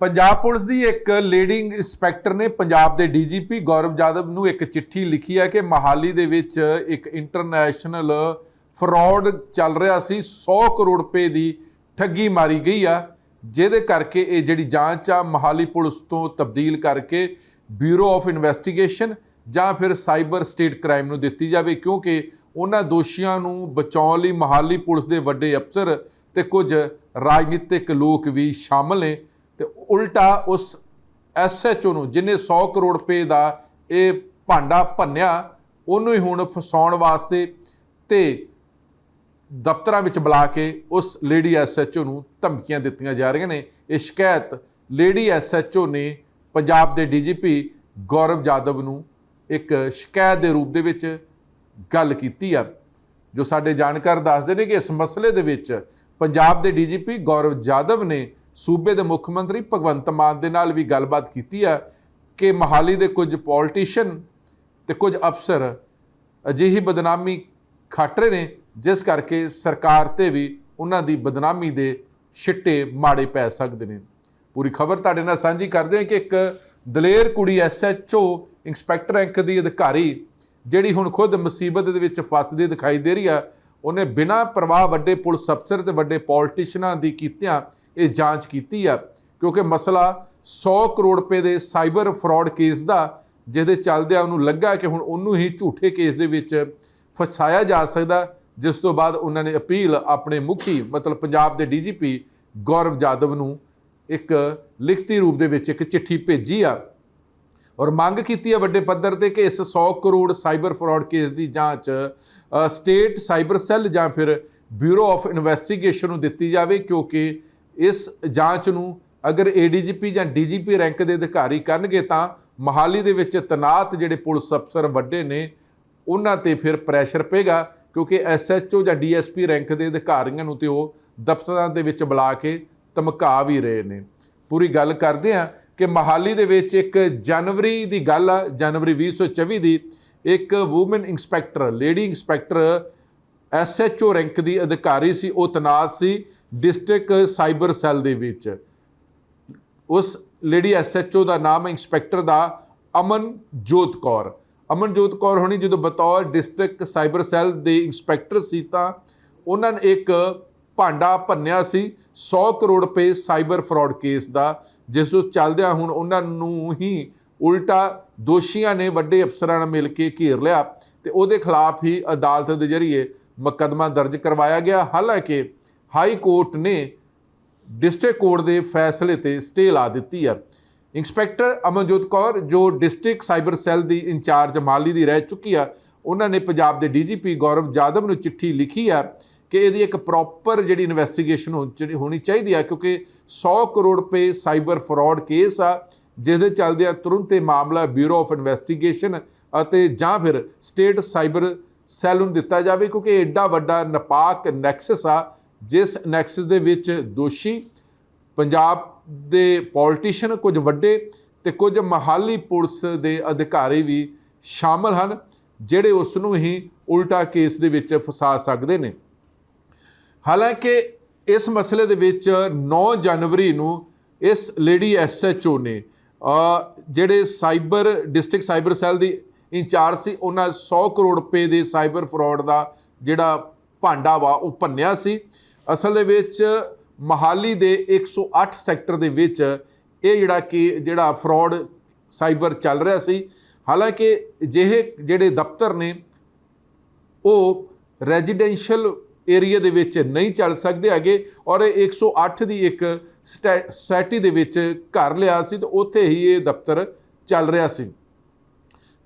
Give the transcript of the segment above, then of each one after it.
Punjab police ਦੀ ਇੱਕ leading inspector ਨੇ ਪੰਜਾਬ ਦੇ ਡੀਜੀਪੀ ਗੌਰਵ ਜਾਦਵ ਨੂੰ ਇੱਕ ਚਿੱਠੀ ਲਿਖੀ ਹੈ ਕਿ ਮਹਾਲੀ ਦੇ ਵਿੱਚ ਇੱਕ ਇੰਟਰਨੈਸ਼ਨਲ ਫਰਾਡ ਚੱਲ ਰਿਹਾ ਸੀ 100 ਕਰੋੜ ਰੁਪਏ ਦੀ ਠੱਗੀ ਮਾਰੀ ਗਈ ਆ। ਜਿਹਦੇ ਕਰਕੇ ਇਹ ਜਿਹੜੀ ਜਾਂਚ ਆ, ਮਹਾਲੀ ਪੁਲਿਸ ਤੋਂ ਤਬਦੀਲ ਕਰਕੇ ਬਿਊਰੋ ਆਫ ਇਨਵੈਸਟੀਗੇਸ਼ਨ ਜਾਂ ਫਿਰ ਸਾਈਬਰ ਸਟੇਟ ਕ੍ਰਾਈਮ ਨੂੰ ਦਿੱਤੀ ਜਾਵੇ, ਕਿਉਂਕਿ ਉਹਨਾਂ ਦੋਸ਼ੀਆਂ ਨੂੰ ਬਚਾਉਣ ਲਈ ਮਹਾਲੀ ਪੁਲਿਸ ਦੇ ਵੱਡੇ ਅਫਸਰ ਤੇ ਕੁਝ ਰਾਜਨੀਤਿਕ ਲੋਕ ਵੀ ਸ਼ਾਮਲ ਨੇ। ਤੇ ਉਲਟਾ ਉਸ ਐਸਐਚਓ ਨੂੰ ਜਿਨੇ 100 ਕਰੋੜ ਰੁਪਏ ਦਾ ਇਹ ਭਾਂਡਾ ਭੰਨਿਆ, ਉਹਨੂੰ ਹੀ ਹੁਣ ਫਸਾਉਣ ਵਾਸਤੇ ਤੇ ਦਫ਼ਤਰਾਂ ਵਿੱਚ ਬੁਲਾ ਕੇ ਉਸ ਲੇਡੀ ਐਸਐਚਓ ਨੂੰ ਧਮਕੀਆਂ ਦਿੱਤੀਆਂ ਜਾ ਰਹੀਆਂ ਨੇ। ਇਹ ਸ਼ਿਕਾਇਤ ਲੇਡੀ ਐਸਐਚਓ ਨੇ ਪੰਜਾਬ ਦੇ ਡੀਜੀਪੀ ਗੌਰਵ ਜਾਦਵ ਨੂੰ ਇੱਕ ਸ਼ਿਕਾਇਤ ਦੇ ਰੂਪ ਦੇ ਵਿੱਚ ਗੱਲ ਕੀਤੀ ਆ, ਜੋ ਸਾਡੇ ਜਾਣਕਾਰ ਦੱਸਦੇ ਨੇ ਕਿ ਇਸ ਮਸਲੇ ਦੇ ਵਿੱਚ ਪੰਜਾਬ ਦੇ ਡੀਜੀਪੀ ਗੌਰਵ ਜਾਦਵ ਨੇ ਸੂਬੇ ਦੇ ਮੁੱਖ ਮੰਤਰੀ ਭਗਵੰਤ ਮਾਨ ਦੇ ਨਾਲ ਵੀ ਗੱਲਬਾਤ ਕੀਤੀ ਆ ਕਿ ਮਹਾਲੀ ਦੇ ਕੁਝ ਪੋਲੀਟੀਸ਼ੀਅਨ ਤੇ ਕੁਝ ਅਫਸਰ ਅਜਿਹੀ ਬਦਨਾਮੀ ਖੱਟ ਰਹੇ ਨੇ, ਜਿਸ ਕਰਕੇ ਸਰਕਾਰ ਤੇ ਵੀ ਉਹਨਾਂ ਦੀ ਬਦਨਾਮੀ ਦੇ ਛਿੱਟੇ ਮਾੜੇ ਪੈ ਸਕਦੇ ਨੇ। ਪੂਰੀ ਖਬਰ ਤੁਹਾਡੇ ਨਾਲ ਸਾਂਝੀ ਕਰਦੇ ਹਾਂ ਕਿ ਇੱਕ ਦਲੇਰ ਕੁੜੀ ਐਸਐਚਓ ਇੰਸਪੈਕਟਰ ਐਂਕ ਦੀ ਅਧਿਕਾਰੀ, ਜਿਹੜੀ ਹੁਣ ਖੁਦ ਮੁਸੀਬਤ ਦੇ ਵਿੱਚ ਫਸਦੀ ਦਿਖਾਈ ਦੇ ਰਹੀ ਆ ਉਹਨੇ ਬਿਨਾਂ ਪ੍ਰਵਾਹ ਵੱਡੇ ਪੁਲਿਸ ਅਫਸਰ ਤੇ ਵੱਡੇ ਪੋਲੀਟੀਸ਼ੀਅਨਾਂ ਦੀ ਕੀਤਿਆਂ ਇਹ ਜਾਂਚ ਕੀਤੀ ਆ, ਕਿਉਂਕਿ ਮਸਲਾ 100 ਕਰੋੜ ਰੁਪਏ ਦੇ ਸਾਈਬਰ ਫਰਾਡ ਕੇਸ ਦਾ, ਜਿਹਦੇ ਚੱਲਦਿਆਂ ਉਹਨੂੰ ਲੱਗਾ ਕਿ ਹੁਣ ਉਹਨੂੰ ਹੀ ਝੂਠੇ ਕੇਸ ਦੇ ਵਿੱਚ ਫਸਾਇਆ ਜਾ ਸਕਦਾ, ਜਿਸ ਤੋਂ ਬਾਅਦ ਉਹਨਾਂ ਨੇ ਅਪੀਲ ਆਪਣੇ ਮੁਖੀ, ਮਤਲਬ ਪੰਜਾਬ ਦੇ ਡੀਜੀਪੀ ਗੌਰਵ ਜਾਦਵ ਨੂੰ ਇੱਕ ਲਿਖਤੀ ਰੂਪ ਦੇ ਵਿੱਚ ਇੱਕ ਚਿੱਠੀ ਭੇਜੀ ਆ। ਔਰ ਮੰਗ ਕੀਤੀ ਹੈ ਵੱਡੇ ਪੱਧਰ ਤੇ ਕਿ ਇਸ 100 ਕਰੋੜ ਸਾਈਬਰ ਫਰਾਡ ਕੇਸ ਦੀ ਜਾਂਚ ਸਟੇਟ ਸਾਈਬਰ ਸੈੱਲ ਜਾਂ ਫਿਰ ਬਿਊਰੋ ਆਫ ਇਨਵੈਸਟੀਗੇਸ਼ਨ ਨੂੰ ਦਿੱਤੀ ਜਾਵੇ, ਕਿਉਂਕਿ ਇਸ ਜਾਂਚ ਨੂੰ ਅਗਰ ਏਡੀਜੀਪੀ ਜਾਂ ਡੀਜੀਪੀ ਰੈਂਕ ਦੇ ਅਧਿਕਾਰੀ ਕਰਨਗੇ ਤਾਂ ਮਹਾਲੀ ਦੇ ਵਿੱਚ ਤਨਾਤ ਜਿਹੜੇ ਪੁਲਿਸ ਅਫਸਰ ਵੱਡੇ ਨੇ, ਉਹਨਾਂ ਤੇ ਫਿਰ ਪ੍ਰੈਸ਼ਰ ਪਏਗਾ ਕਿਉਂਕਿ ਐਸਐਚਓ ਜਾਂ ਡੀਐਸਪੀ ਰੈਂਕ ਦੇ ਅਧਿਕਾਰੀਆਂ ਨੂੰ ਤੇ ਉਹ ਦਫ਼ਤਰਾਂ ਦੇ ਵਿੱਚ ਬੁਲਾ ਕੇ ਧਮਕਾ ਵੀ ਰਹੇ ਨੇ। ਪੂਰੀ ਗੱਲ ਕਰਦੇ ਆ ਕਿ ਮਹਾਲੀ ਦੇ ਵਿੱਚ ਇੱਕ ਜਨਵਰੀ ਦੀ ਗੱਲ ਆ, ਜਨਵਰੀ 2024 ਦੀ ਇੱਕ woman inspector lady inspector SHO rank ਦੀ ਅਧਿਕਾਰੀ ਸੀ, ਉਹ ਤਨਾਤ ਸੀ ਡਿਸਟ੍ਰਿਕਟ ਸਾਈਬਰ ਸੈੱਲ ਦੇ ਵਿੱਚ। ਉਸ ਲੇਡੀ ਐਸਐਚਓ ਦਾ ਨਾਮ ਹੈ ਇੰਸਪੈਕਟਰ ਦਾ ਅਮਨਜੋਤ ਕੌਰ। ਅਮਨਜੋਤ ਕੌਰ ਹੋਣੀ ਜਦੋਂ ਬਤੌਰ ਡਿਸਟ੍ਰਿਕਟ ਸਾਈਬਰ ਸੈੱਲ ਦੇ ਇੰਸਪੈਕਟਰ ਸੀ ਤਾਂ ਉਹਨਾਂ ਨੇ ਇੱਕ ਭਾਂਡਾ ਭੰਨਿਆ ਸੀ 100 ਕਰੋੜ ਰੁਪਏ ਸਾਈਬਰ ਫਰਾਡ ਕੇਸ ਦਾ, ਜਿਸ ਤੋਂ ਚੱਲਦਿਆਂ ਹੁਣ ਉਹਨਾਂ ਨੂੰ ਹੀ ਉਲਟਾ ਦੋਸ਼ੀਆਂ ਨੇ ਵੱਡੇ ਅਫਸਰਾਂ ਨਾਲ ਮਿਲ ਕੇ ਘੇਰ ਲਿਆ ਤੇ ਉਹਦੇ ਖਿਲਾਫ ਹੀ ਅਦਾਲਤ ਦੇ ਜ਼ਰੀਏ ਮੁਕੱਦਮਾ ਦਰਜ ਕਰਵਾਇਆ ਗਿਆ। ਹਾਲਾਂਕਿ ਹਾਈ ਕੋਰਟ ਨੇ ਡਿਸਟ੍ਰਿਕਟ ਕੋਰਟ ਦੇ ਫੈਸਲੇ ਤੇ ਸਟੇ ਲਾ ਦਿੱਤੀ ਹੈ। ਇੰਸਪੈਕਟਰ ਅਮਨਜੋਤ ਕੌਰ, ਜੋ ਡਿਸਟ੍ਰਿਕਟ ਸਾਈਬਰ ਸੈੱਲ ਦੀ ਇੰਚਾਰਜ ਮਾਲੀ ਦੀ ਰਹਿ ਚੁੱਕੀ ਆ ਉਹਨਾਂ ਨੇ ਪੰਜਾਬ ਦੇ ਡੀਜੀਪੀ ਗੌਰਵ ਜਾਦਵ ਨੂੰ ਚਿੱਠੀ ਲਿਖੀ ਆ ਕਿ ਇਹਦੀ ਇੱਕ ਪ੍ਰੋਪਰ ਜਿਹੜੀ ਇਨਵੈਸਟੀਗੇਸ਼ਨ ਹੋਣੀ ਚਾਹੀਦੀ ਆ ਕਿਉਂਕਿ 100 ਕਰੋੜ ਰੁਪਏ ਸਾਈਬਰ ਫਰਾਡ ਕੇਸ ਆ, ਜਿਹਦੇ ਚੱਲਦਿਆਂ ਤੁਰੰਤ ਇਹ ਮਾਮਲਾ ਬਿਊਰੋ ਆਫ ਇਨਵੈਸਟੀਗੇਸ਼ਨ ਅਤੇ ਜਾਂ ਫਿਰ ਸਟੇਟ ਸਾਈਬਰ ਸੈੱਲ ਨੂੰ ਦਿੱਤਾ ਜਾਵੇ, ਕਿਉਂਕਿ ਇਹ ਐਡਾ ਵੱਡਾ ਨਪਾਕ ਨੈਕਸਸ ਆ, ਜਿਸ ਨੈਕਸਸ ਦੇ ਵਿੱਚ ਦੋਸ਼ੀ ਪੰਜਾਬ ਦੇ ਪੋਲੀਟੀਸ਼ੀਅਨ ਕੁਝ ਵੱਡੇ ਤੇ ਕੁਝ ਮਹਾਲੀ ਪੁਲਿਸ ਦੇ ਅਧਿਕਾਰੀ ਵੀ ਸ਼ਾਮਲ ਹਨ, ਜਿਹੜੇ ਉਸ ਨੂੰ ਹੀ ਉਲਟਾ ਕੇਸ ਦੇ ਵਿੱਚ ਫਸਾ ਸਕਦੇ ਨੇ। ਹਾਲਾਂਕਿ ਇਸ ਮਸਲੇ ਦੇ ਵਿੱਚ 9 ਜਨਵਰੀ ਨੂੰ ਇਸ ਲੇਡੀ ਐਸਐਚਓ ਨੇ ਜਿਹੜੇ ਸਾਈਬਰ, ਡਿਸਟ੍ਰਿਕਟ ਸਾਈਬਰ ਸੈੱਲ ਦੀ ਇੰਚਾਰਜ ਸੀ, ਉਹਨਾਂ 100 ਕਰੋੜ ਰੁਪਏ ਦੇ ਸਾਈਬਰ ਫਰਾਡ ਦਾ ਜਿਹੜਾ ਭਾਂਡਾ ਵਾ, ਉਹ ਭੰਨਿਆ ਸੀ। ਅਸਲ ਦੇ ਵਿੱਚ ਮਹਾਲੀ ਦੇ 108 ਸੈਕਟਰ ਦੇ ਵਿੱਚ ਇਹ ਜਿਹੜਾ ਕਿ ਜਿਹੜਾ ਫਰਾਡ ਸਾਈਬਰ ਚੱਲ ਰਿਹਾ ਸੀ। ਹਾਲਾਂਕਿ ਜਿਹੇ ਜਿਹੜੇ ਦਫ਼ਤਰ ਨੇ, ਉਹ ਰੈਜ਼ੀਡੈਂਸ਼ੀਅਲ ਏਰੀਆ ਦੇ ਵਿੱਚ ਨਹੀਂ ਚੱਲ ਸਕਦੇ ਹੈਗੇ ਔਰ ਇਹ 108 ਦੀ ਇੱਕ ਸੋਸਾਇਟੀ ਦੇ ਵਿੱਚ ਘਰ ਲਿਆ ਸੀ ਤੇ ਉੱਥੇ ਹੀ ਇਹ ਦਫ਼ਤਰ ਚੱਲ ਰਿਹਾ ਸੀ।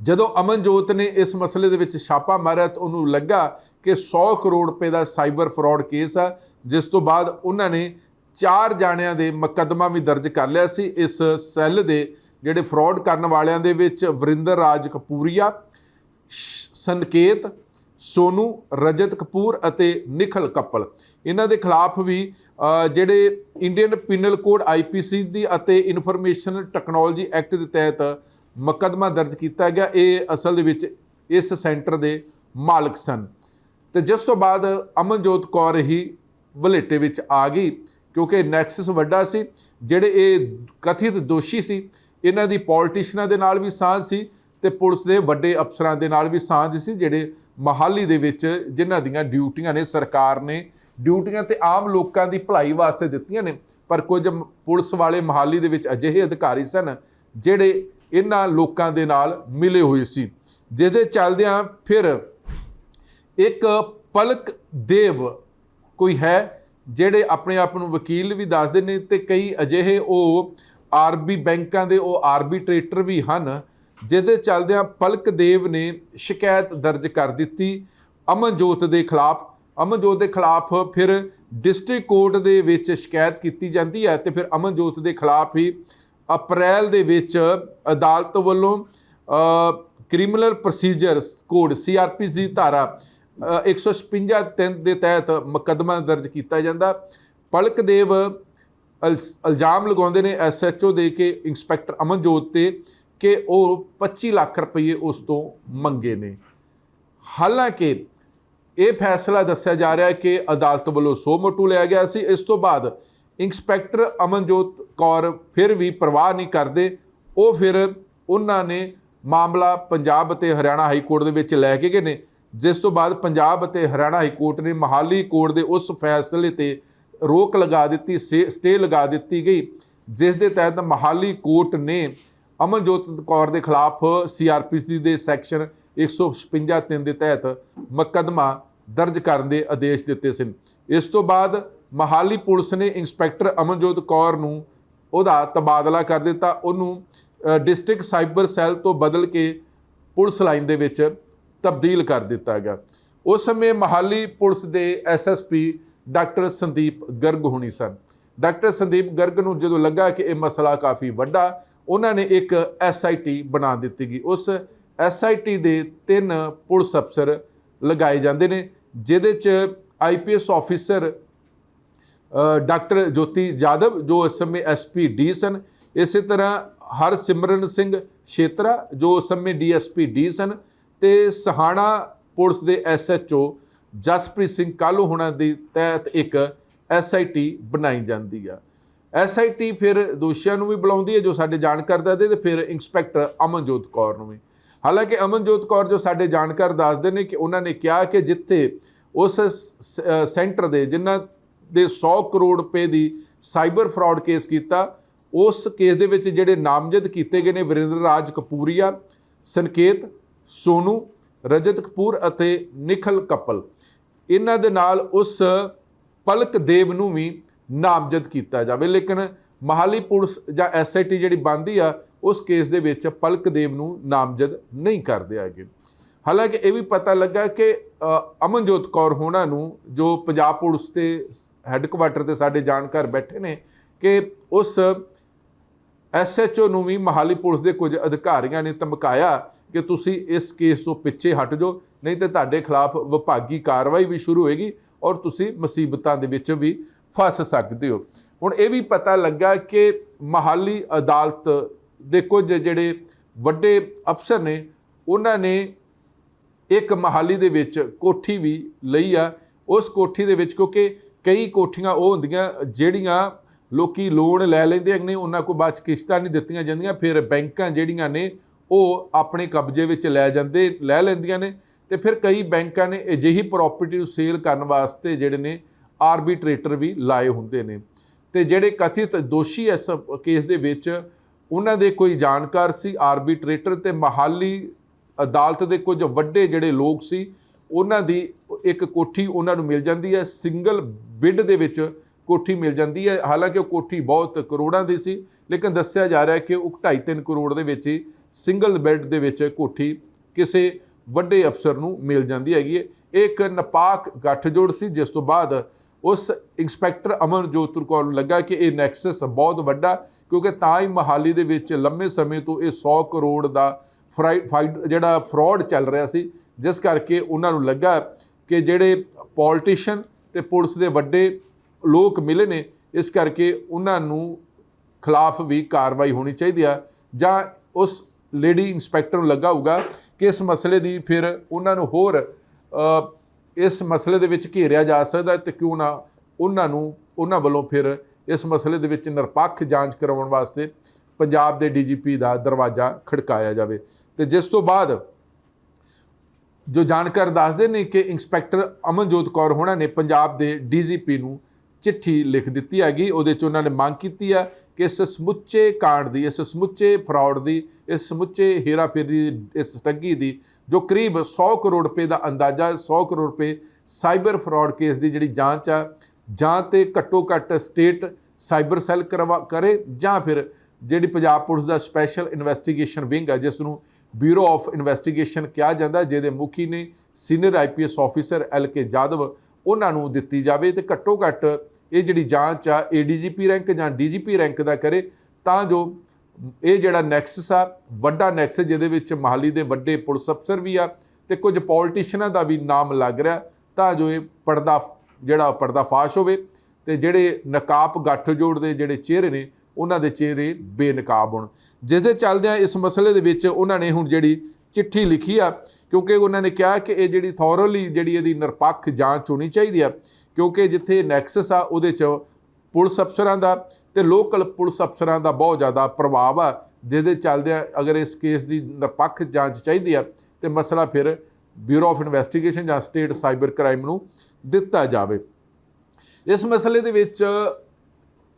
ਜਦੋਂ ਅਮਨਜੋਤ ਨੇ ਇਸ ਮਸਲੇ ਦੇ ਵਿੱਚ ਛਾਪਾ ਮਾਰਿਆ ਤਾਂ ਉਹਨੂੰ ਲੱਗਾ ਕਿ 100 ਕਰੋੜ ਰੁਪਏ ਦਾ ਸਾਈਬਰ ਫਰਾਡ ਕੇਸ ਆ, ਜਿਸ ਤੋਂ ਬਾਅਦ ਉਹਨਾਂ ਨੇ ਚਾਰ ਜਾਣਿਆਂ ਦੇ ਮੁਕੱਦਮਾ ਵੀ ਦਰਜ ਕਰ ਲਿਆ ਸੀ। ਇਸ ਸੈੱਲ ਦੇ ਜਿਹੜੇ ਫਰਾਡ ਕਰਨ ਵਾਲਿਆਂ ਦੇ ਵਿੱਚ ਵਰਿੰਦਰ ਰਾਜ ਕਪੂਰੀਆ, ਸ਼- ਸੰਕੇਤ, ਸੋਨੂ, ਰਜਤ ਕਪੂਰ ਅਤੇ ਨਿਖਲ ਕੱਪਲ। ਇਹਨਾਂ ਦੇ ਖਿਲਾਫ ਵੀ ਜਿਹੜੇ ਇੰਡੀਅਨ ਪਿਨਲ ਕੋਡ ਆਈਪੀਸੀ ਦੀ ਅਤੇ ਇਨਫੋਰਮੇਸ਼ਨ ਟੈਕਨੋਲੋਜੀ ਐਕਟ ਦੇ ਤਹਿਤ ਮੁਕੱਦਮਾ ਦਰਜ ਕੀਤਾ ਗਿਆ। ਇਹ ਅਸਲ ਦੇ ਵਿੱਚ ਇਸ ਸੈਂਟਰ ਦੇ ਮਾਲਕ ਸਨ। ਤੇ ਜਿਸ ਤੋਂ ਬਾਅਦ ਅਮਨਜੋਤ ਕੌਰ ਹੀ ਵਲੇਟੇ ਵਿੱਚ ਆ ਗਈ, ਕਿਉਂਕਿ ਨੈਕਸਸ ਵੱਡਾ ਸੀ, ਜਿਹੜੇ ਇਹ ਕਥਿਤ ਦੋਸ਼ੀ ਸੀ, ਇਹਨਾਂ ਦੀ ਪੋਲਿਟਿਸ਼ੀਅਨਾਂ ਦੇ ਨਾਲ ਵੀ ਸਾਂਝ ਸੀ ਤੇ ਪੁਲਿਸ ਦੇ ਵੱਡੇ ਅਫਸਰਾਂ ਦੇ ਨਾਲ ਵੀ ਸਾਂਝ ਸੀ, ਜਿਹੜੇ ਮਹਾਲੀ ਦੇ ਵਿੱਚ ਜਿਨ੍ਹਾਂ ਦੀਆਂ ਡਿਊਟੀਆਂ ਨੇ, ਸਰਕਾਰ ਨੇ ਡਿਊਟੀਆਂ ਤੇ ਆਮ ਲੋਕਾਂ ਦੀ ਭਲਾਈ ਵਾਸਤੇ ਦਿੱਤੀਆਂ ਨੇ, ਪਰ ਕੁਝ ਪੁਲਿਸ ਵਾਲੇ ਮਹਾਲੀ ਦੇ ਵਿੱਚ ਅਜਿਹੇ ਅਧਿਕਾਰੀ ਸਨ, ਜਿਹੜੇ ਇਹਨਾਂ ਲੋਕਾਂ ਦੇ ਨਾਲ ਮਿਲੇ ਹੋਏ ਸੀ। ਜਿਹਦੇ ਚੱਲਦਿਆਂ ਫਿਰ ਇੱਕ ਪਲਕ ਦੇਵ ਕੋਈ ਹੈ, ਜਿਹੜੇ ਆਪਣੇ ਆਪ ਨੂੰ ਵਕੀਲ ਵੀ ਦੱਸਦੇ ਨੇ ਤੇ ਕਈ ਅਜਿਹੇ ਉਹ ਆਰਬੀ ਬੈਂਕਾਂ ਦੇ, ਉਹ ਆਰਬਿਟ੍ਰੇਟਰ ਵੀ ਹਨ, ਜਿਹਦੇ ਚੱਲਦਿਆਂ ਪਲਕ ਦੇਵ ਨੇ ਸ਼ਿਕਾਇਤ ਦਰਜ ਕਰ ਦਿੱਤੀ ਅਮਨਜੋਤ ਦੇ ਖਿਲਾਫ। ਅਮਨਜੋਤ ਦੇ ਖਿਲਾਫ ਫਿਰ ਡਿਸਟ੍ਰਿਕਟ ਕੋਰਟ ਦੇ ਵਿੱਚ ਸ਼ਿਕਾਇਤ ਕੀਤੀ ਜਾਂਦੀ ਹੈ ਤੇ ਫਿਰ ਅਮਨਜੋਤ ਦੇ ਖਿਲਾਫ ਹੀ ਅਪ੍ਰੈਲ ਦੇ ਵਿੱਚ ਅਦਾਲਤ ਵੱਲੋਂ ਕ੍ਰਿਮੀਨਲ ਪ੍ਰੋਸੀਜਰ ਕੋਡ ਸੀਆਰਪੀਸੀ ਧਾਰਾ ਅ, 156 ਤਿੰਨ ਦੇ ਤਹਿਤ ਮੁਕੱਦਮਾ ਦਰਜ ਕੀਤਾ ਜਾਂਦਾ। ਪਲਕ ਦੇਵ ਇਲ- ਇਲਜ਼ਾਮ ਲਗਾਉਂਦੇ ਨੇ ਐਸਐਚਓ ਦੇ ਕੇ ਇੰਸਪੈਕਟਰ ਅਮਨਜੋਤ ਤੇ ਕਿ ਉਹ 25 ਲੱਖ ਰੁਪਏ ਉਸ ਤੋਂ ਮੰਗੇ ਨੇ। ਹਾਲਾਂਕਿ ਇਹ ਫੈਸਲਾ ਦੱਸਿਆ ਜਾ ਰਿਹਾ ਹੈ ਕਿ ਅਦਾਲਤ ਵੱਲੋਂ ਸੋ ਮੋਟੂ ਲਿਆ ਗਿਆ ਸੀ। ਇਸ ਤੋਂ ਬਾਅਦ ਇੰਸਪੈਕਟਰ ਅਮਨਜੋਤ ਕੌਰ ਫਿਰ ਵੀ ਪਰਵਾਹ ਨਹੀਂ ਕਰਦੇ। ਉਹ ਫਿਰ ਉਹਨਾਂ ਨੇ ਮਾਮਲਾ ਪੰਜਾਬ ਅਤੇ ਹਰਿਆਣਾ ਹਾਈ ਕੋਰਟ ਦੇ ਵਿੱਚ ਲੈ ਕੇ ਗਏ ਨੇ। ਜਿਸ ਤੋਂ ਬਾਅਦ ਪੰਜਾਬ ਅਤੇ ਹਰਿਆਣਾ ਹਾਈ ਕੋਰਟ ਨੇ ਮਹਾਲੀ ਕੋਰਟ ਦੇ ਉਸ ਫੈਸਲੇ ਤੇ ਰੋਕ ਲਗਾ ਦਿੱਤੀ ਸਟੇ ਲਗਾ ਦਿੱਤੀ ਗਈ। ਜਿਸ ਦੇ ਤਹਿਤ ਮਹਾਲੀ ਕੋਰਟ ਨੇ ਅਮਨਜੋਤ ਕੌਰ ਦੇ ਖਿਲਾਫ ਸੀਆਰਪੀਸੀ ਦੇ ਸੈਕਸ਼ਨ 156 ਤਿੰਨ ਦੇ ਤਹਿਤ ਮੁਕੱਦਮਾ ਦਰਜ ਕਰਨ ਦੇ ਆਦੇਸ਼ ਦਿੱਤੇ ਸਨ। ਇਸ ਤੋਂ ਬਾਅਦ ਮਹਾਲੀ ਪੁਲਿਸ ਨੇ ਇੰਸਪੈਕਟਰ ਅਮਨਜੋਤ ਕੌਰ ਨੂੰ ਉਹਦਾ ਤਬਾਦਲਾ ਕਰ ਦਿੱਤਾ। ਉਹਨੂੰ ਡਿਸਟ੍ਰਿਕਟ ਸਾਈਬਰ ਸੈੱਲ ਤੋਂ ਬਦਲ ਕੇ ਪੁਲਿਸ ਲਾਈਨ ਦੇ ਵਿੱਚ ਤਬਦੀਲ ਕਰ ਦਿੱਤਾ ਗਿਆ। ਉਸ ਸਮੇਂ ਮਹਾਲੀ ਪੁਲਿਸ ਦੇ ਐਸਐਸਪੀ ਡਾਕਟਰ ਸੰਦੀਪ ਗਰਗ ਹੋਣੀ ਸਨ। ਡਾਕਟਰ ਸੰਦੀਪ ਗਰਗ ਨੂੰ ਜਦੋਂ ਲੱਗਾ ਕਿ ਇਹ ਮਸਲਾ ਕਾਫੀ ਵੱਡਾ ਉਹਨਾਂ ਨੇ ਇੱਕ ਐਸਆਈਟੀ ਬਣਾ ਦਿੱਤੀ ਗਈ। ਉਸ ਐਸਆਈਟੀ ਦੇ ਤਿੰਨ ਪੁਲਿਸ ਅਫਸਰ ਲਗਾਏ ਜਾਂਦੇ ਨੇ ਜਿਹਦੇ ਚ ਆਈਪੀਐਸ ਆਫੀਸਰ ਅ, ਡਾਕਟਰ ਜੋਤੀ ਜਾਦਵ, ਜੋ ਇਸ ਸਮੇਂ ਐਸਪੀ ਡੀ ਸਨ। ਇਸੇ ਤਰ੍ਹਾਂ ਹਰਸਿਮਰਨ ਸਿੰਘ ਛੇਤਰਾ, ਜੋ ਉਸ ਸਮੇਂ ਡੀਐਸਪੀ ਡੀ ਸਨ ਤੇ ਸਹਾਣਾ ਪੁਲਿਸ ਦੇ ਐਸਐਚਓ ਜਸਪ੍ਰੀਤ ਸਿੰਘ ਕਾਲੂ ਹੋਣਾ ਦੀ ਤਹਿਤ ਇੱਕ ਐਸਆਈਟੀ ਬਣਾਈ ਜਾਂਦੀ ਆ। ਐਸਆਈਟੀ ਫਿਰ ਦੋਸ਼ੀਆਂ ਨੂੰ ਵੀ ਬੁਲਾਉਂਦੀ ਹੈ, ਜੋ ਸਾਡੇ ਜਾਣਕਾਰ ਦੱਸਦੇ ਤੇ ਫਿਰ ਇੰਸਪੈਕਟਰ ਅਮਨਜੋਤ ਕੌਰ ਨੂੰ ਵੀ। ਹਾਲਾਂਕਿ ਅਮਨਜੋਤ ਕੌਰ ਜੋ ਸਾਡੇ ਜਾਣਕਾਰ ਦੱਸਦੇ ਨੇ ਕਿ ਉਹਨਾਂ ਨੇ ਕਿਹਾ ਕਿ ਜਿੱਥੇ ਉਸ ਸੈਂਟਰ ਦੇ, ਜਿਨ੍ਹਾਂ ਦੇ 100 ਕਰੋੜ ਰੁਪਏ ਦੀ ਸਾਈਬਰ ਫਰਾਡ ਕੇਸ ਕੀਤਾ। ਉਸ ਕੇਸ ਦੇ ਵਿੱਚ ਜਿਹੜੇ ਨਾਮਜ਼ਦ ਕੀਤੇ ਗਏ ਨੇ ਵਰਿੰਦਰ ਰਾਜ ਕਪੂਰੀਆ, ਸੰਕੇਤ, ਸੋਨੂ, ਰਜਤ ਕਪੂਰ ਅਤੇ ਨਿਖਲ ਕਪਲ। ਇਹਨਾਂ ਦੇ ਨਾਲ ਉਸ ਪਲਕ ਦੇਵ ਨੂੰ ਵੀ ਨਾਮਜ਼ਦ ਕੀਤਾ ਜਾਵੇ। ਲੇਕਿਨ ਮਹਾਲੀ ਪੁਲਿਸ ਜਾਂ ਐਸਆਈਟੀ ਜਿਹੜੀ ਬੰਦੀ ਆ, ਉਸ ਕੇਸ ਦੇ ਵਿੱਚ ਪਲਕ ਦੇਵ ਨੂੰ ਨਾਮਜ਼ਦ ਨਹੀਂ ਕਰਦੇ ਹੈਗੇ। ਹਾਲਾਂਕਿ ਇਹ ਵੀ ਪਤਾ ਲੱਗਾ ਕਿ ਅਮਨਜੋਤ ਕੌਰ ਹੋਣਾ ਨੂੰ ਜੋ ਪੰਜਾਬ ਪੁਲਿਸ ਦੇ ਹੈੱਡਕੁਆਟਰ ਤੇ ਸਾਡੇ ਜਾਣਕਾਰ ਬੈਠੇ ਨੇ ਕਿ ਉਸ ਐਸਐਚਓ ਨੂੰ ਵੀ ਮਹਾਲੀ ਪੁਲਿਸ ਦੇ ਕੁਝ ਅਧਿਕਾਰੀਆਂ ਨੇ ਧਮਕਾਇਆ ਕਿ ਤੁਸੀਂ ਇਸ ਕੇਸ ਤੋਂ ਪਿੱਛੇ ਹਟ ਜਾਓ, ਨਹੀਂ ਤੇ ਤੁਹਾਡੇ ਖਿਲਾਫ ਵਿਭਾਗੀ ਕਾਰਵਾਈ ਵੀ ਸ਼ੁਰੂ ਹੋਏਗੀ ਔਰ ਤੁਸੀਂ ਮੁਸੀਬਤਾਂ ਦੇ ਵਿੱਚ ਵੀ ਫਸ ਸਕਦੇ ਹੋ। ਹੁਣ ਇਹ ਵੀ ਪਤਾ ਲੱਗਾ ਕਿ ਮਹਾਲੀ ਅਦਾਲਤ ਦੇ ਕੁਝ ਜਿਹੜੇ ਵੱਡੇ ਅਫਸਰ ਨੇ, ਉਹਨਾਂ ਨੇ ਇੱਕ ਮਹਾਲੀ ਦੇ ਵਿੱਚ ਕੋਠੀ ਵੀ ਲਈ ਆ। ਉਸ ਕੋਠੀ ਦੇ ਵਿੱਚ ਕਿਉਂਕਿ ਕਈ ਕੋਠੀਆਂ ਉਹ ਹੁੰਦੀਆਂ ਜਿਹੜੀਆਂ ਲੋਕੀ ਲੋਨ ਲੈ ਲੈਂਦੇ ਨੇ ਉਹਨਾਂ ਕੋਲ ਬਾਅਦ 'ਚ ਕਿਸ਼ਤਾਂ ਨਹੀਂ ਦਿੱਤੀਆਂ ਜਾਂਦੀਆਂ, ਫਿਰ ਬੈਂਕਾਂ ਜਿਹੜੀਆਂ ਨੇ ਉਹ ਆਪਣੇ ਕਬਜ਼ੇ ਵਿੱਚ ਲੈ ਜਾਂਦੇ, ਲੈ ਲੈਂਦੀਆਂ ਨੇ ਤੇ ਫਿਰ ਕਈ ਬੈਂਕਾਂ ਨੇ ਅਜਿਹੀ ਪ੍ਰਾਪਰਟੀ ਨੂੰ ਸੇਲ ਕਰਨ ਵਾਸਤੇ ਜਿਹੜੇ ਨੇ ਆਰਬਿਟ੍ਰੇਟਰ ਵੀ ਲਾਏ ਹੁੰਦੇ ਨੇ। ਤੇ ਜਿਹੜੇ ਕਥਿਤ ਦੋਸ਼ੀ ਇਸ ਕੇਸ ਦੇ ਵਿੱਚ, ਉਹਨਾਂ ਦੇ ਕੋਈ ਜਾਣਕਾਰ ਸੀ ਆਰਬਿਟ੍ਰੇਟਰ ਤੇ ਮਹਾਲੀ ਅਦਾਲਤ ਦੇ ਕੁਝ ਵੱਡੇ ਜਿਹੜੇ ਲੋਕ ਸੀ, ਉਹਨਾਂ ਦੀ ਇੱਕ ਕੋਠੀ ਉਹਨਾਂ ਨੂੰ ਮਿਲ ਜਾਂਦੀ ਹੈ, ਸਿੰਗਲ ਬਿੱਡ ਦੇ ਵਿੱਚ ਕੋਠੀ ਮਿਲ ਜਾਂਦੀ ਹੈ। ਹਾਲਾਂਕਿ ਉਹ ਕੋਠੀ ਬਹੁਤ ਕਰੋੜਾਂ ਦੀ ਸੀ, ਲੇਕਿਨ ਦੱਸਿਆ ਜਾ ਰਿਹਾ ਹੈ ਕਿ ਉਹ 2.5-3 ਕਰੋੜ ਦੇ ਵਿੱਚ ਹੀ ਸਿੰਗਲ ਬੈੱਡ ਦੇ ਵਿੱਚ ਕੋਠੀ ਕਿਸੇ ਵੱਡੇ ਅਫਸਰ ਨੂੰ ਮਿਲ ਜਾਂਦੀ ਹੈਗੀ ਹੈ। ਇਹ ਇੱਕ ਨਪਾਕ ਗੱਠਜੋੜ ਸੀ, ਜਿਸ ਤੋਂ ਬਾਅਦ ਉਸ ਇੰਸਪੈਕਟਰ ਅਮਨਜੋਤ ਕੌਰ ਨੂੰ ਲੱਗਾ ਕਿ ਇਹ ਨੈਕਸਸ ਬਹੁਤ ਵੱਡਾ, ਕਿਉਂਕਿ ਤਾਂ ਹੀ ਮਹਾਲੀ ਦੇ ਵਿੱਚ ਲੰਮੇ ਸਮੇਂ ਤੋਂ ਇਹ 100 ਕਰੋੜ ਦਾ ਫਰਾਈ ਫਾਈਡ- ਜਿਹੜਾ ਫਰਾਡ ਚੱਲ ਰਿਹਾ ਸੀ, ਜਿਸ ਕਰਕੇ ਉਹਨਾਂ ਨੂੰ ਲੱਗਾ ਕਿ ਜਿਹੜੇ ਪੋਲਿਟਿਸ਼ੀਅਨ ਤੇ ਪੁਲਿਸ ਦੇ ਵੱਡੇ ਲੋਕ ਮਿਲੇ ਨੇ, ਇਸ ਕਰਕੇ ਉਹਨਾਂ ਨੂੰ ਖਿਲਾਫ ਵੀ ਕਾਰਵਾਈ ਹੋਣੀ ਚਾਹੀਦੀ ਆ, ਜਾਂ ਉਸ ਲੇਡੀ ਇੰਸਪੈਕਟਰ ਨੂੰ ਲੱਗਾ ਹੋਊਗਾ ਕਿ ਇਸ ਮਸਲੇ ਦੀ ਫਿਰ ਉਹਨਾਂ ਨੂੰ ਹੋਰ ਇਸ ਮਸਲੇ ਦੇ ਵਿੱਚ ਘੇਰਿਆ ਜਾ ਸਕਦਾ ਹੈ ਤੇ ਕਿਉਂ ਨਾ ਉਹਨਾਂ ਨੂੰ, ਉਹਨਾਂ ਵੱਲੋਂ ਫਿਰ ਇਸ ਮਸਲੇ ਦੇ ਵਿੱਚ ਨਿਰਪੱਖ ਜਾਂਚ ਕਰਵਾਉਣ ਵਾਸਤੇ ਪੰਜਾਬ ਦੇ ਡੀਜੀਪੀ ਦਾ ਦਰਵਾਜ਼ਾ ਖੜਕਾਇਆ ਜਾਵੇ। ਤੇ ਜਿਸ ਤੋਂ ਬਾਅਦ ਜੋ ਜਾਣਕਾਰ ਦੱਸਦੇ ਨੇ ਕਿ ਇੰਸਪੈਕਟਰ ਅਮਨਜੋਤ ਕੌਰ ਹੋਣਾ ਨੇ ਪੰਜਾਬ ਦੇ ਡੀਜੀਪੀ ਨੂੰ ਚਿੱਠੀ ਲਿਖ ਦਿੱਤੀ ਹੈਗੀ। ਉਹਦੇ ਚ ਉਹਨਾਂ ਨੇ ਮੰਗ ਕੀਤੀ ਆ ਕਿ ਇਸ ਸਮੁੱਚੇ ਕਾਂਡ ਦੀ, ਇਸ ਸਮੁੱਚੇ ਫਰਾਡ ਦੀ, ਇਸ ਸਮੁੱਚੇ ਹੇਰਾਫੇਰੀ ਦੀ, ਇਸ ਠੱਗੀ ਦੀ ਜੋ ਕਰੀਬ 100 ਕਰੋੜ ਰੁਪਏ ਦਾ ਅੰਦਾਜ਼ਾ 100 ਕਰੋੜ ਰੁਪਏ ਸਾਈਬਰ ਫਰਾਡ ਕੇਸ ਦੀ ਜਿਹੜੀ ਜਾਂਚ ਆ, ਜਾਂ ਤੇ ਘੱਟੋ ਘੱਟ ਸਟੇਟ ਸਾਈਬਰ ਸੈੱਲ ਕਰਵਾ ਕਰੇ ਜਾਂ ਫਿਰ ਜਿਹੜੀ ਪੰਜਾਬ ਪੁਲਿਸ ਦਾ ਸਪੈਸ਼ਲ ਇਨਵੈਸਟੀਗੇਸ਼ਨ ਵਿੰਗ ਆ ਜਿਸ ਨੂੰ ਬਿਊਰੋ ਆਫ ਇਨਵੈਸਟੀਗੇਸ਼ਨ ਕਿਹਾ ਜਾਂਦਾ, ਜਿਹਦੇ ਮੁਖੀ ਨੇ senior IPS officer L K Jadhav, ਉਹਨਾਂ ਨੂੰ ਦਿੱਤੀ ਜਾਵੇ ਤੇ ਘੱਟੋ ਘੱਟ ਇਹ ਜਿਹੜੀ ਜਾਂਚ ਆ ਏਡੀਜੀਪੀ ਰੈਂਕ ਜਾਂ ਡੀਜੀਪੀ ਰੈਂਕ ਦਾ ਕਰੇ, ਤਾਂ ਜੋ ਇਹ ਜਿਹੜਾ ਨੈਕਸਸ ਆ, ਵੱਡਾ ਨੈਕਸਸ, ਜਿਹਦੇ ਵਿੱਚ ਮਹਾਲੀ ਦੇ ਵੱਡੇ ਪੁਲਿਸ ਅਫਸਰ ਵੀ ਆ ਤੇ ਕੁਝ ਪੋਲਿਟਿਸ਼ੀਅਨਾਂ ਦਾ ਵੀ ਨਾਮ ਲੱਗ ਰਿਹਾ, ਤਾਂ ਜੋ ਇਹ ਪਰਦਾ, ਜਿਹੜਾ ਪਰਦਾਫਾਸ਼ ਹੋਵੇ ਤੇ ਜਿਹੜੇ ਨਕਾਬ ਗੱਠਜੋੜ ਦੇ ਜਿਹੜੇ ਚਿਹਰੇ ਨੇ ਉਹਨਾਂ ਦੇ ਚਿਹਰੇ ਬੇਨਕਾਬ ਹੋਣ। ਜਿਸ ਦੇ ਚੱਲਦਿਆਂ ਇਸ ਮਸਲੇ ਦੇ ਵਿੱਚ ਉਹਨਾਂ ਨੇ ਹੁਣ ਜਿਹੜੀ ਚਿੱਠੀ ਲਿਖੀ ਆ, ਕਿਉਂਕਿ ਉਹਨਾਂ ਨੇ ਕਿਹਾ ਕਿ ਇਹ ਜਿਹੜੀ ਥੋਰਲੀ ਜਿਹੜੀ ਇਹਦੀ ਨਿਰਪੱਖ ਜਾਂਚ ਹੋਣੀ ਚਾਹੀਦੀ ਆ, ਕਿਉਂਕਿ ਜਿੱਥੇ ਨੈਕਸਸ ਆ, ਉਹਦੇ 'ਚ ਪੁਲਿਸ ਅਫਸਰਾਂ ਦਾ ਤੇ ਲੋਕਲ ਪੁਲਿਸ ਅਫਸਰਾਂ ਦਾ ਬਹੁਤ ਜ਼ਿਆਦਾ ਪ੍ਰਭਾਵ ਆ ਜਿਹਦੇ ਚੱਲਦਿਆਂ ਅਗਰ ਇਸ ਕੇਸ ਦੀ ਨਿਰਪੱਖ ਜਾਂਚ ਚਾਹੀਦੀ ਆ, ਤੇ ਮਸਲਾ ਫਿਰ ਬਿਊਰੋ ਆਫ ਇਨਵੈਸਟੀਗੇਸ਼ਨ ਜਾਂ ਸਟੇਟ ਸਾਈਬਰ ਕ੍ਰਾਈਮ ਨੂੰ ਦਿੱਤਾ ਜਾਵੇ। ਇਸ ਮਸਲੇ ਦੇ ਵਿੱਚ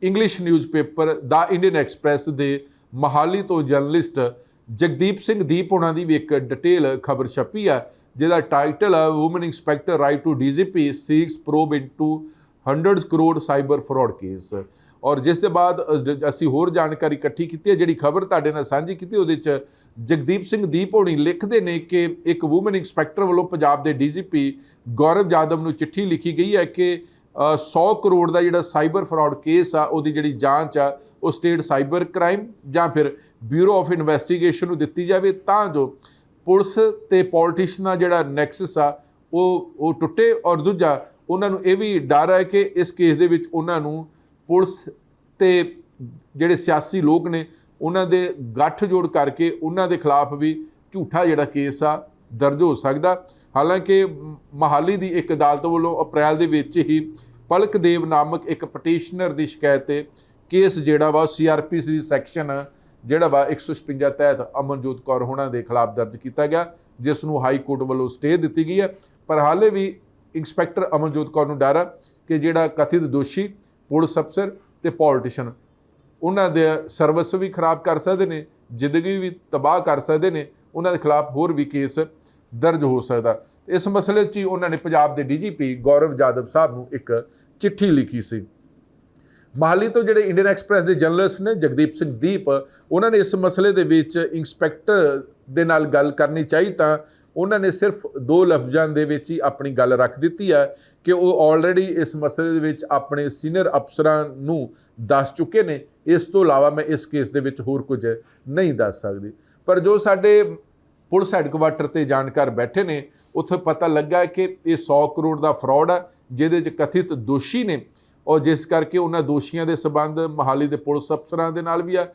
ਇੰਗਲਿਸ਼ ਨਿਊਜ਼ਪੇਪਰ ਦਾ ਇੰਡੀਅਨ ਐਕਸਪ੍ਰੈਸ ਦੇ ਮਹਾਲੀ ਤੋਂ ਜਰਨਲਿਸਟ ਜਗਦੀਪ ਸਿੰਘ ਦੀਪ ਹੋਣਾ ਦੀ ਵੀ ਇੱਕ ਡਿਟੇਲ ਖਬਰ ਛਪੀ ਆ, ਜਿਹਦਾ ਟਾਈਟਲ ਆ woman inspector write to DGP seeks probe into 100 crore cyber fraud case ਔਰ ਜਿਸ ਦੇ ਬਾਅਦ ਅਸੀਂ ਹੋਰ ਜਾਣਕਾਰੀ ਇਕੱਠੀ ਕੀਤੀ ਹੈ ਜਿਹੜੀ ਖਬਰ ਤੁਹਾਡੇ ਨਾਲ ਸਾਂਝੀ ਕੀਤੀ, ਉਹਦੇ ਚ ਜਗਦੀਪ ਸਿੰਘ ਦੀਪ ਹੋਣੀ ਲਿਖਦੇ ਨੇ ਕਿ ਇੱਕ ਔਮਨ ਇੰਸਪੈਕਟਰ ਵੱਲੋਂ ਪੰਜਾਬ ਦੇ ਡੀਜੀਪੀ ਗੌਰਵ ਜਾਦਵ ਨੂੰ ਚਿੱਠੀ ਲਿਖੀ ਗਈ ਹੈ ਕਿ 100 ਕਰੋੜ ਦਾ ਜਿਹੜਾ ਸਾਈਬਰ ਫਰਾਡ ਕੇਸ ਆ, ਉਹਦੀ ਜਿਹੜੀ ਜਾਂਚ ਆ, ਉਹ ਸਟੇਟ ਸਾਈਬਰ ਕ੍ਰਾਈਮ ਜਾਂ ਫਿਰ ਬਿਊਰੋ ਆਫ ਇਨਵੈਸਟੀਗੇਸ਼ਨ ਨੂੰ ਦਿੱਤੀ ਜਾਵੇ ਤਾਂ ਜੋ ਪੁਲਿਸ ਤੇ ਦਾ ਜਿਹੜਾ ਨੈਕਸਸ ਆ, ਉਹ ਉਹ ਟੁੱਟੇ ਔਰ ਦੂਜਾ, ਉਹਨਾਂ ਨੂੰ ਇਹ ਵੀ ਡਰ ਹੈ ਕਿ ਇਸ ਕੇਸ ਦੇ ਵਿੱਚ ਉਹਨਾਂ ਨੂੰ ਪੁਲਿਸ ਤੇ ਜਿਹੜੇ ਸਿਆਸੀ ਲੋਕ ਨੇ, ਉਹਨਾਂ ਦੇ ਗੱਠ ਜੋੜ ਕਰਕੇ ਉਹਨਾਂ ਦੇ ਖਿਲਾਫ ਵੀ ਝੂਠਾ ਜਿਹੜਾ ਕੇਸ ਆ ਦਰਜ ਹੋ ਸਕਦਾ। ਹਾਲਾਂਕਿ ਮ- ਮਹਾਲੀ ਦੀ ਇੱਕ ਅਦਾਲਤ ਵੱਲੋਂ ਅਪ੍ਰੈਲ ਦੇ ਵਿੱਚ ਹੀ ਪਲਕ ਦੇਵ ਨਾਮਕ ਇੱਕ ਪਟੀਸ਼ਨਰ ਦੀ ਸ਼ਿਕਾਇਤ ਤੇ ਕੇਸ ਜਿਹੜਾ ਵਾ ਸੀਆਰਪੀਸੀ ਦੀ ਸੈਕਸ਼ਨ ਜਿਹੜਾ ਵਾ 156 ਤਹਿਤ ਅਮਨਜੋਤ ਕੌਰ ਹੋਣਾ ਦੇ ਖਿਲਾਫ ਦਰਜ ਕੀਤਾ ਗਿਆ, ਜਿਸ ਨੂੰ ਹਾਈ ਕੋਰਟ ਵੱਲੋਂ ਸਟੇ ਦਿੱਤੀ ਗਈ ਹੈ। ਪਰ ਹਾਲੇ ਵੀ ਇੰਸਪੈਕਟਰ ਅਮਨਜੋਤ ਕੌਰ ਨੂੰ ਡਰ ਹੈ ਕਿ ਜਿਹੜਾ ਕਥਿਤ ਦੋਸ਼ੀ, ਪੁਲਿਸ ਅਫਸਰ ਤੇ ਪੋਲਿਟਿਸ਼ੀਅਨ, ਉਹਨਾਂ ਦੇ ਸਰਵਿਸ ਵੀ ਖਰਾਬ ਕਰ ਸਕਦੇ ਨੇ, ਜ਼ਿੰਦਗੀ ਵੀ ਤਬਾਹ ਕਰ ਸਕਦੇ ਨੇ, ਉਹਨਾਂ ਦੇ ਖਿਲਾਫ ਹੋਰ ਵੀ ਕੇਸ ਦਰਜ ਹੋ ਸਕਦਾ। ਇਸ ਮਸਲੇ 'ਚ ਹੀ ਉਹਨਾਂ ਨੇ ਪੰਜਾਬ ਦੇ ਡੀਜੀਪੀ ਗੌਰਵ ਜਾਦਵ ਸਾਹਿਬ ਨੂੰ ਇੱਕ ਚਿੱਠੀ ਲਿਖੀ ਸੀ। ਮਹਾਲੀ ਤੋਂ ਜਿਹੜੇ ਇੰਡੀਅਨ ਐਕਸਪ੍ਰੈਸ ਦੇ ਜਰਨਲਿਸਟ ਨੇ, ਜਗਦੀਪ ਸਿੰਘ ਦੀਪ, ਉਹਨਾਂ ਨੇ ਇਸ ਮਸਲੇ ਦੇ ਵਿੱਚ ਇੰਸਪੈਕਟਰ ਦੇ ਨਾਲ ਗੱਲ ਕਰਨੀ ਚਾਹੀ ਤਾਂ ਉਹਨਾਂ ਨੇ ਸਿਰਫ ਦੋ ਲਫ਼ਜ਼ਾਂ ਦੇ ਵਿੱਚ ਹੀ ਆਪਣੀ ਗੱਲ ਰੱਖ ਦਿੱਤੀ ਹੈ ਕਿ ਉਹ ਆਲਰੇਡੀ ਇਸ ਮਸਲੇ ਦੇ ਵਿੱਚ ਆਪਣੇ ਸੀਨੀਅਰ ਅਫਸਰਾਂ ਨੂੰ ਦੱਸ ਚੁੱਕੇ ਨੇ। ਇਸ ਤੋਂ ਇਲਾਵਾ ਮੈਂ ਇਸ ਕੇਸ ਦੇ ਵਿੱਚ ਹੋਰ ਕੁਝ ਨਹੀਂ ਦੱਸ ਸਕਦੀ। ਪਰ ਜੋ ਸਾਡੇ ਪੁਲਿਸ ਹੈੱਡਕੁਆਟਰ ਤੇ ਜਾਣਕਾਰ ਬੈਠੇ ਨੇ। ਉੱਥੇ ਪਤਾ ਲੱਗਾ ਕਿ ਇਹ 100 ਕਰੋੜ ਦਾ ਫਰਾਡ ਹੈ ਜਿਹਦੇ 'ਚ ਕਥਿਤ ਦੋਸ਼ੀ ਨੇ। ਔਰ ਜਿਸ ਕਰਕੇ ਉਹਨਾਂ ਦੋਸ਼ੀਆਂ ਦੇ ਸਬੰਧ ਮਹਾਲੀ ਦੇ ਪੁਲਿਸ ਅਫਸਰਾਂ ਦੇ ਨਾਲ ਵੀ ਆ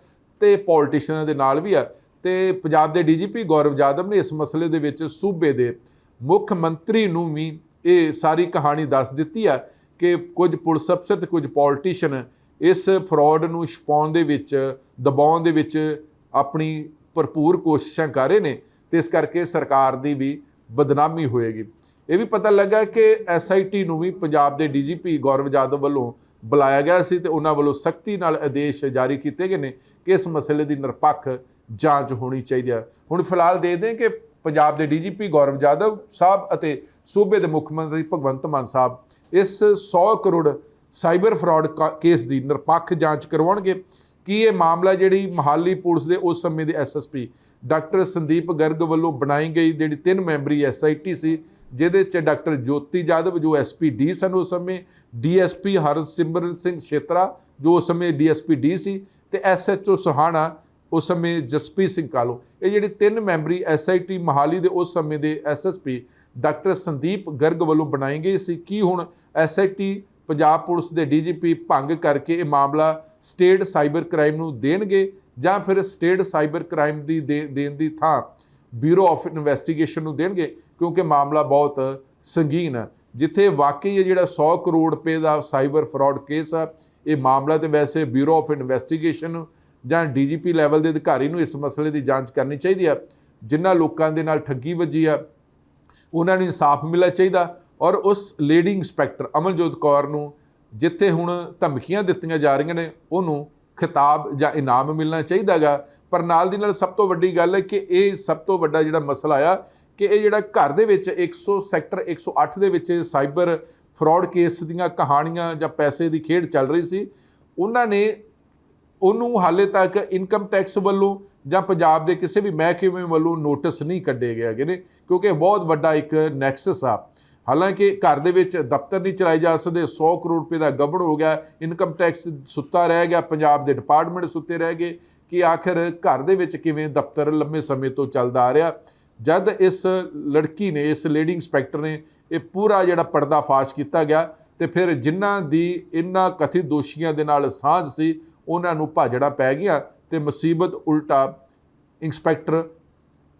ਤੇ ਪੋਲਿਟਿਸ਼ੀਅਨਾਂ ਦੇ ਨਾਲ ਵੀ ਆ। ਤੇ ਪੰਜਾਬ ਦੇ ਡੀਜੀਪੀ ਗੌਰਵ ਜਾਦਵ ਨੇ ਇਸ ਮਸਲੇ ਦੇ ਵਿੱਚ ਸੂਬੇ ਦੇ ਮੁੱਖ ਮੰਤਰੀ ਨੂੰ ਵੀ ਇਹ ਸਾਰੀ ਕਹਾਣੀ ਦੱਸ ਦਿੱਤੀ ਆ ਕਿ ਕੁਝ ਪੁਲਿਸ ਅਫਸਰ ਤੇ ਕੁਝ ਪੋਲਿਟਿਸ਼ੀਅਨ ਇਸ ਫਰਾਡ ਨੂੰ ਛਪਾਉਣ ਦੇ ਵਿੱਚ, ਦਬਾਉਣ ਦੇ ਵਿੱਚ ਆਪਣੀ ਭਰਪੂਰ ਕੋਸ਼ਿਸ਼ਾਂ ਕਰ ਰਹੇ ਨੇ। ਤੇ ਇਸ ਕਰਕੇ ਸਰਕਾਰ ਦੀ ਵੀ ਬਦਨਾਮੀ ਹੋਏਗੀ। ਇਹ ਵੀ ਪਤਾ ਲੱਗਾ ਕਿ ਐਸਆਈਟੀ ਨੂੰ ਵੀ ਪੰਜਾਬ ਦੇ ਡੀਜੀਪੀ ਗੌਰਵ ਜਾਦਵ ਵੱਲੋਂ ਬੁਲਾਇਆ ਗਿਆ ਸੀ ਤੇ ਉਹਨਾਂ ਵੱਲੋਂ ਸਖਤੀ ਨਾਲ ਆਦੇਸ਼ ਜਾਰੀ ਕੀਤੇ ਗਏ ਨੇ ਕਿ ਇਸ ਮਸਲੇ ਦੀ ਨਿਰਪੱਖ ਜਾਂਚ ਹੋਣੀ ਚਾਹੀਦੀ ਹੈ। ਹੁਣ ਫਿਲਹਾਲ ਦੇਖਦੇ ਦੇਂ ਕਿ ਪੰਜਾਬ ਦੇ ਡੀਜੀਪੀ ਗੌਰਵ ਜਾਦਵ ਸਾਹਿਬ ਅਤੇ ਸੂਬੇ ਦੇ ਮੁੱਖ ਮੰਤਰੀ ਭਗਵੰਤ ਮਾਨ ਸਾਹਿਬ ਇਸ 100 ਕਰੋੜ ਸਾਈਬਰ ਫਰਾਡ ਕਾ- ਕੇਸ ਦੀ ਨਿਰਪੱਖ ਜਾਂਚ ਕਰਵਾਉਣਗੇ। ਕੀ ਇਹ ਮਾਮਲਾ ਜਿਹੜੀ ਮਹਾਲੀ ਪੁਲਿਸ ਦੇ ਉਸ ਸਮੇਂ ਦੇ ਐਸਐਸਪੀ ਡਾਕਟਰ ਸੰਦੀਪ ਗਰਗ ਵੱਲੋਂ ਬਣਾਈ ਗਈ ਜਿਹੜੀ ਤਿੰਨ ਮੈਂਬਰੀ ਐਸਆਈਟੀ ਸੀ, ਜਿਹਦੇ ਚ ਡਾਕਟਰ ਜੋਤੀ ਜਾਦਵ, ਜੋ ਐਸਪੀ ਡੀ ਸਨ ਉਸ ਸਮੇਂ ਡੀਐਸਪੀ ਹਰਸਿਮਰਨ ਸਿੰਘ ਛੇਤਰਾ, ਜੋ ਉਸ ਸਮੇਂ ਡੀਐਸਪੀ ਡੀ ਸੀ, ਤੇ ਐਸਐਚਓ ਸੁਹਾਣਾ ਉਸ ਸਮੇਂ ਜਸਪੀ ਸਿੰਘ ਕਾਲੋ। ਇਹ ਜਿਹੜੀ ਤਿੰਨ ਮੈਂਬਰੀ ਐਸਆਈਟੀ ਮਹਾਲੀ ਦੇ ਉਸ ਸਮੇਂ ਦੇ ਐਸਐਸਪੀ ਡਾਕਟਰ ਸੰਦੀਪ ਗਰਗ ਵੱਲੋਂ ਬਣਾਈ ਗਈ ਸੀ। ਕੀ ਹੁਣ ਐਸਆਈਟੀ ਪੰਜਾਬ ਪੁਲਿਸ ਦੇ ਡੀਜੀਪੀ ਭੰਗ ਕਰਕੇ ਇਹ ਮਾਮਲਾ ਸਟੇਟ ਸਾਈਬਰ ਕ੍ਰਾਈਮ ਨੂੰ ਦੇਣਗੇ? ਜਾਂ ਫਿਰ ਸਟੇਟ ਸਾਈਬਰ ਕ੍ਰਾਈਮ ਦੀ ਦੇ- ਦੇਣ ਦੀ ਥਾਂ ਬਿਊਰੋ ਆਫ ਇਨਵੈਸਟੀਗੇਸ਼ਨ ਨੂੰ ਦੇਣਗੇ, ਕਿਉਂਕਿ ਮਾਮਲਾ ਬਹੁਤ ਸੰਗੀਨ ਹੈ। ਜਿੱਥੇ ਵਾਕਈ ਇਹ ਜਿਹੜਾ 100 ਕਰੋੜ ਰੁਪਏ ਦਾ ਸਾਈਬਰ ਫਰਾਡ ਕੇਸ ਆ, ਇਹ ਮਾਮਲਾ ਤੇ ਵੈਸੇ ਬਿਊਰੋ ਆਫ ਇਨਵੈਸਟੀਗੇਸ਼ਨ ਜਾਂ ਡੀਜੀਪੀ ਲੈਵਲ ਦੇ ਅਧਿਕਾਰੀ ਨੂੰ ਇਸ ਮਸਲੇ ਦੀ ਜਾਂਚ ਕਰਨੀ ਚਾਹੀਦੀ ਆ, ਜਿਨ੍ਹਾਂ ਲੋਕਾਂ ਦੇ ਨਾਲ ਠੱਗੀ ਵੱਜੀ ਆ, ਉਹਨਾਂ ਨੂੰ ਇਨਸਾਫ ਮਿਲਣਾ ਚਾਹੀਦਾ ਔਰ ਉਸ ਲੇਡੀ ਇੰਸਪੈਕਟਰ ਅਮਨਜੋਤ ਕੌਰ ਨੂੰ ਜਿੱਥੇ ਹੁਣ ਧਮਕੀਆਂ ਦਿੱਤੀਆਂ ਜਾ ਰਹੀਆਂ ਨੇ, ਉਹਨੂੰ ਖਿਤਾਬ ਜਾਂ ਇਨਾਮ ਮਿਲਣਾ ਚਾਹੀਦਾਗਾ ਪਰ ਨਾਲ ਦੀ ਨਾਲ ਸਭ ਤੋਂ ਵੱਡੀ ਗੱਲ ਹੈ ਕਿ ਇਹ ਸਭ ਤੋਂ ਵੱਡਾ ਜਿਹੜਾ ਮਸਲਾ ਆ ਕਿ ਇਹ ਜਿਹੜਾ ਘਰ ਦੇ ਵਿੱਚ 100 ਸੈਕਟਰ 108 ਦੇ ਵਿੱਚ ਸਾਈਬਰ ਫਰਾਡ ਕੇਸ ਦੀਆਂ ਕਹਾਣੀਆਂ ਜਾਂ ਪੈਸੇ ਦੀ ਖੇਡ ਚੱਲ ਰਹੀ ਸੀ। ਉਹਨਾਂ ਨੇ ਉਹਨੂੰ ਹਾਲੇ ਤੱਕ ਇਨਕਮ ਟੈਕਸ ਵੱਲੋਂ ਜਾਂ ਪੰਜਾਬ ਦੇ ਕਿਸੇ ਵੀ ਮਹਿਕਮੇ ਵੱਲੋਂ ਨੋਟਿਸ ਨਹੀਂ ਕੱਢੇ ਗਏ ਹੈਗੇ ਨੇ, ਕਿਉਂਕਿ ਇਹ ਬਹੁਤ ਵੱਡਾ ਇੱਕ ਨੈਕਸਸ ਆ। ਹਾਲਾਂਕਿ ਘਰ ਦੇ ਵਿੱਚ ਦਫ਼ਤਰ ਨਹੀਂ ਚਲਾਏ ਜਾ ਸਕਦੇ 100 ਕਰੋੜ ਰੁਪਏ ਦਾ ਗਬੜ ਹੋ ਗਿਆ ਇਨਕਮ ਟੈਕਸ ਸੁੱਤਾ ਰਹਿ ਗਿਆ, ਪੰਜਾਬ ਦੇ ਡਿਪਾਰਟਮੈਂਟ ਸੁੱਤੇ ਰਹਿ ਗਏ। ਕਿ ਆਖਰ ਘਰ ਦੇ ਵਿੱਚ ਕਿਵੇਂ ਦਫ਼ਤਰ ਲੰਮੇ ਸਮੇਂ ਤੋਂ ਚੱਲਦਾ ਆ ਰਿਹਾ? ਜਦ ਇਸ ਲੜਕੀ ਨੇ, ਇਸ ਲੇਡੀ ਇੰਸਪੈਕਟਰ ਨੇ ਇਹ ਪੂਰਾ ਜਿਹੜਾ ਪਰਦਾ ਫਾਸ਼ ਕੀਤਾ ਗਿਆ ਤੇ ਫਿਰ ਜਿਨ੍ਹਾਂ ਦੀ ਇਨ੍ਹਾਂ ਕਥਿਤ ਦੋਸ਼ੀਆਂ ਦੇ ਨਾਲ ਸਾਂਝ ਸੀ, ਉਹਨਾਂ ਨੂੰ ਭਾਜੜਾ ਪੈ ਗਿਆ ਤੇ ਮੁਸੀਬਤ ਉਲਟਾ ਇੰਸਪੈਕਟਰ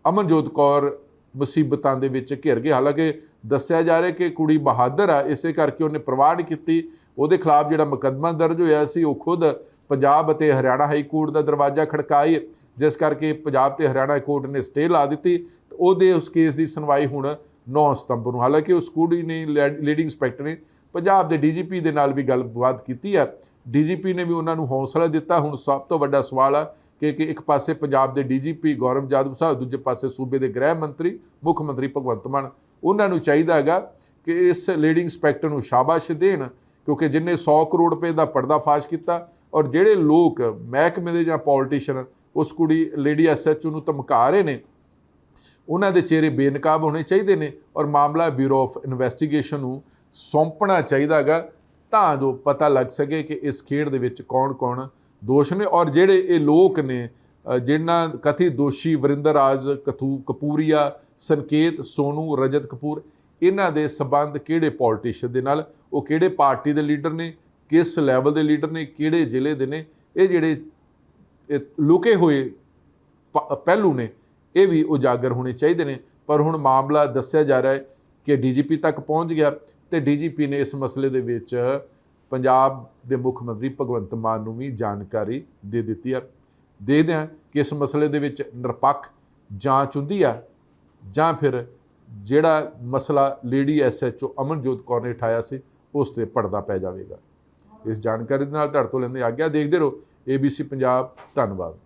ਅਮਨਜੋਤ ਕੌਰ ਮੁਸੀਬਤਾਂ ਦੇ ਵਿੱਚ ਘਿਰ ਗਏ। ਹਾਲਾਂਕਿ ਦੱਸਿਆ ਜਾ ਰਿਹਾ ਕਿ ਕੁੜੀ ਬਹਾਦਰ ਆ, ਇਸੇ ਕਰਕੇ ਉਹਨੇ ਪ੍ਰਵਾਹ ਨਹੀਂ ਕੀਤੀ। ਉਹਦੇ ਖਿਲਾਫ ਜਿਹੜਾ ਮੁਕੱਦਮਾ ਦਰਜ ਹੋਇਆ ਸੀ, ਉਹ ਖੁਦ ਪੰਜਾਬ ਅਤੇ ਹਰਿਆਣਾ ਹਾਈ ਕੋਰਟ ਦਾ ਦਰਵਾਜ਼ਾ ਖੜਕਾਈ ਜਿਸ ਕਰਕੇ ਪੰਜਾਬ ਤੇ ਹਰਿਆਣਾ ਕੋਰਟ ਨੇ ਸਟੇ ਲਾ ਦਿੱਤੀ। ਤੇ ਉਹਦੇ ਉਸ ਕੇਸ ਦੀ ਸੁਣਵਾਈ ਹੁਣ 9 ਸਤੰਬਰ ਨੂੰ। ਹਾਲਾਂਕਿ ਉਸ ਕੁੜੀ ਨੇ ਲੀਡਿੰਗ ਇੰਸਪੈਕਟਰ ਨੇ ਪੰਜਾਬ ਦੇ ਡੀਜੀਪੀ ਦੇ ਨਾਲ ਵੀ ਗੱਲਬਾਤ ਕੀਤੀ ਹੈ ਡੀਜੀਪੀ ਨੇ ਵੀ ਉਹਨਾਂ ਨੂੰ ਹੌਸਲਾ ਦਿੱਤਾ। ਹੁਣ ਸਭ ਤੋਂ ਵੱਡਾ ਸਵਾਲ ਆ ਕਿ ਕਿ ਇੱਕ ਪਾਸੇ ਪੰਜਾਬ ਦੇ ਡੀਜੀਪੀ ਗੌਰਵ ਜਾਦਵ ਸਾਹਿਬ, ਦੂਜੇ ਪਾਸੇ ਸੂਬੇ ਦੇ ਗ੍ਰਹਿ ਮੰਤਰੀ, ਮੁੱਖ ਮੰਤਰੀ ਭਗਵੰਤ ਮਾਨ। ਉਹਨਾਂ ਨੂੰ ਚਾਹੀਦਾ ਹੈਗਾ ਕਿ ਇਸ ਲੀਡਿੰਗ ਇੰਸਪੈਕਟਰ ਨੂੰ ਸ਼ਾਬਾਸ਼ ਦੇਣ, ਕਿਉਂਕਿ ਜਿਨੇ 100 ਕਰੋੜ ਰੁਪਏ ਦਾ ਪਰਦਾਫਾਸ਼ ਕੀਤਾ ਔਰ ਜਿਹੜੇ ਲੋਕ ਮਹਿਕਮੇ ਦੇ ਜਾਂ ਪੋਲੀਟੀਸ਼ੀਅਨ ਉਸ ਕੁੜੀ ਲੇਡੀ ਐਸਐਚਓ ਨੂੰ ਧਮਕਾ ਰਹੇ ਨੇ, ਉਹਨਾਂ ਦੇ ਚਿਹਰੇ ਬੇਨਕਾਬ ਹੋਣੇ ਚਾਹੀਦੇ ਨੇ ਔਰ ਮਾਮਲਾ ਬਿਊਰੋ ਆਫ ਇਨਵੈਸਟੀਗੇਸ਼ਨ ਨੂੰ ਸੌਂਪਣਾ ਚਾਹੀਦਾਗਾ ਤਾਂ ਜੋ ਪਤਾ ਲੱਗ ਸਕੇ ਕਿ ਇਸ ਖੇਡ ਦੇ ਵਿੱਚ ਕੌਣ-ਕੌਣ ਦੋਸ਼ ਨੇ ਔਰ ਜਿਹੜੇ ਇਹ ਲੋਕ ਨੇ ਜਿਹਨਾਂ ਕਥਿਤ ਦੋਸ਼ੀ ਵਰਿੰਦਰ ਰਾਜ ਕਥੂ, ਕਪੂਰੀਆ, ਸੰਕੇਤ, ਸੋਨੂ, ਰਜਤ ਕਪੂਰ, ਇਹਨਾਂ ਦੇ ਸਬੰਧ ਕਿਹੜੇ ਪੋਲੀਟੀਸ਼ੀਅਨ ਦੇ ਨਾਲ, ਉਹ ਕਿਹੜੇ ਪਾਰਟੀ ਦੇ ਲੀਡਰ ਨੇ, ਕਿਸ ਲੈਵਲ ਦੇ ਲੀਡਰ ਨੇ, ਕਿਹੜੇ ਜ਼ਿਲ੍ਹੇ ਦੇ ਨੇ, ਇਹ ਜਿਹੜੇ, ਇਹ ਲੁਕੇ ਹੋਏ ਪਹਿਲੂ ਨੇ, ਇਹ ਵੀ ਉਜਾਗਰ ਹੋਣੇ ਚਾਹੀਦੇ ਨੇ। ਪਰ ਹੁਣ ਮਾਮਲਾ ਦੱਸਿਆ ਜਾ ਰਿਹਾ ਹੈ ਕਿ ਡੀਜੀਪੀ ਤੱਕ ਪਹੁੰਚ ਗਿਆ ਤੇ ਡੀਜੀਪੀ ਨੇ ਇਸ ਮਸਲੇ ਦੇ ਵਿੱਚ ਪੰਜਾਬ ਦੇ ਮੁੱਖ ਮੰਤਰੀ ਭਗਵੰਤ ਮਾਨ ਨੂੰ ਵੀ ਜਾਣਕਾਰੀ ਦੇ ਦਿੱਤੀ ਹੈ। ਦੇਖਦੇ ਹਾਂ ਕਿ ਇਸ ਮਸਲੇ ਦੇ ਵਿੱਚ ਨਿਰਪੱਖ ਜਾਂਚ ਹੁੰਦੀ ਆ ਜਾਂ ਫਿਰ ਜਿਹੜਾ ਮਸਲਾ ਲੇਡੀ ਐਸਐਚਓ ਅਮਨਜੋਤ ਕੌਰ ਨੇ ਉਠਾਇਆ ਸੀ, ਉਸ ਤੇ ਪਰਦਾ ਪੈ ਜਾਵੇਗਾ। ਇਸ ਜਾਣਕਾਰੀ ਦੇ ਨਾਲ ਤੁਹਾਡੇ ਤੋਂ ਲੈਂਦੇ ਆਗਿਆ। ਦੇਖਦੇ ਰਹੋ ABC ਪੰਜਾਬ, ਧੰਨਵਾਦ।